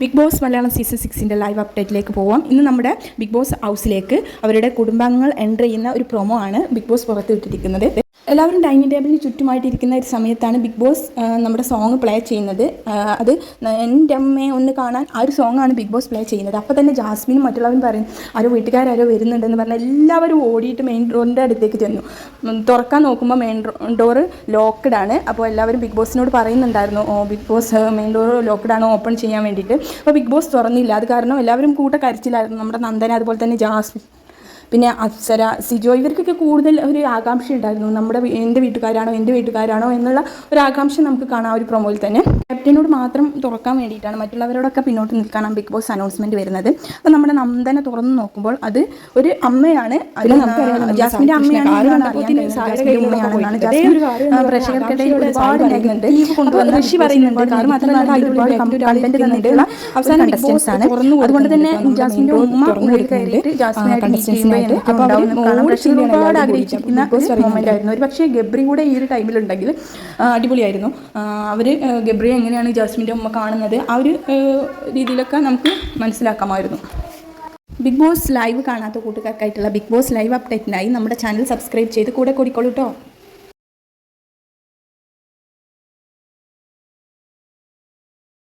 Big boss Malayalam season സിക്സിന്റെ live അപ്ഡേറ്റിലേക്ക് പോവാം. ഇന്ന് നമ്മുടെ ബിഗ് ബോസ് ഹൗസിലേക്ക് അവരുടെ കുടുംബാംഗങ്ങൾ എന്റർ ചെയ്യുന്ന ഒരു പ്രൊമോ ആണ് ബിഗ് ബോസ് പുറത്തുവിട്ടിരിക്കുന്നത്. എല്ലാവരും ഡൈനിങ് ടേബിളിന് ചുറ്റുമായിട്ടിരിക്കുന്ന ഒരു സമയത്താണ് ബിഗ് ബോസ് നമ്മുടെ സോങ് പ്ലേ ചെയ്യുന്നത്. അത് എന്റെ അമ്മയെ ഒന്ന് കാണാൻ ആ ഒരു സോങ്ങാണ് ബിഗ് ബോസ് പ്ലേ ചെയ്യുന്നത്. അപ്പോൾ തന്നെ ജാസ്മിനും മറ്റുള്ളവരും പറയും ആരോ വീട്ടുകാരോ വരുന്നുണ്ടെന്ന് പറഞ്ഞാൽ എല്ലാവരും ഓടിയിട്ട് മെയിൻ ഡോറിന്റെ അടുത്തേക്ക് ചെന്നു. തുറക്കാൻ നോക്കുമ്പോൾ മെയിൻ ഡോർ ലോക്ക്ഡ് ആണ്. അപ്പോൾ എല്ലാവരും ബിഗ് ബോസിനോട് പറയുന്നുണ്ടായിരുന്നു ഓ big boss main door locked ആണ് ഓപ്പൺ ചെയ്യാൻ വേണ്ടിയിട്ട്. അപ്പോൾ ബിഗ് ബോസ് തുറന്നില്ല. അത് കാരണം എല്ലാവരും കൂട്ട കരച്ചിലായിരുന്നു. നമ്മുടെ നന്ദന അതുപോലെ തന്നെ ജാസ്മിൻ പിന്നെ അപ്സര സിജോ ഇവർക്കൊക്കെ കൂടുതൽ ഒരു ആകാംക്ഷ ഉണ്ടായിരുന്നു. നമ്മുടെ എന്റെ വീട്ടുകാരാണോ എന്റെ വീട്ടുകാരാണോ എന്നുള്ള ഒരു ആകാംക്ഷ നമുക്ക് കാണാം ആ ഒരു പ്രൊമോയിൽ തന്നെ. ക്യാപ്റ്റനോട് മാത്രം തുറക്കാൻ വേണ്ടിയിട്ടാണ് മറ്റുള്ളവരോടൊക്കെ പിന്നോട്ട് നിൽക്കാനാണ് ബിഗ് ബോസ് അനൗൺസ്മെന്റ് വരുന്നത്. അപ്പോൾ നമ്മുടെ നന്ദനെ തുറന്ന് നോക്കുമ്പോൾ അത് ഒരു അമ്മയാണ്. ജാസ്മിന്റെ അമ്മയാണ് പ്രേക്ഷകർക്കിടയിൽ ഒരുപാട് ഋഷി പറയുന്നുണ്ട് കാരണം അതുകൊണ്ട് തന്നെ ജാസ്മിന്റെ ഉമ്മ ഉള്ളിൽ കയറിയിട്ട് ജാസ്മിനായിട്ട് മീറ്റ് അപ്പോൾ അവർ പ്രേക്ഷകർ ഒരുപാട് ആഗ്രഹിച്ചിരിക്കുന്ന ഒരു മൊമെന്റ് ആയിരുന്നു. ഒരു പക്ഷേ ഗബ്രി കൂടെ ഈ ഒരു ടൈമിലുണ്ടെങ്കിൽ അടിപൊളിയായിരുന്നു. അവർ ഗബ്രിയെ എങ്ങനെയാണ് ജാസ്മിന്റെ ഉമ്മ കാണുന്നത് ആ ഒരു രീതിയിലൊക്കെ നമുക്ക് മനസ്സിലാക്കാമായിരുന്നു. ബിഗ് ബോസ് ലൈവ് കാണാത്ത കൂട്ടുകാർക്കായിട്ടുള്ള ബിഗ് ബോസ് ലൈവ് അപ്ഡേറ്റിനായി നമ്മുടെ ചാനൽ സബ്സ്ക്രൈബ് ചെയ്ത് കൂടെ കൂടിക്കോളൂ കേട്ടോ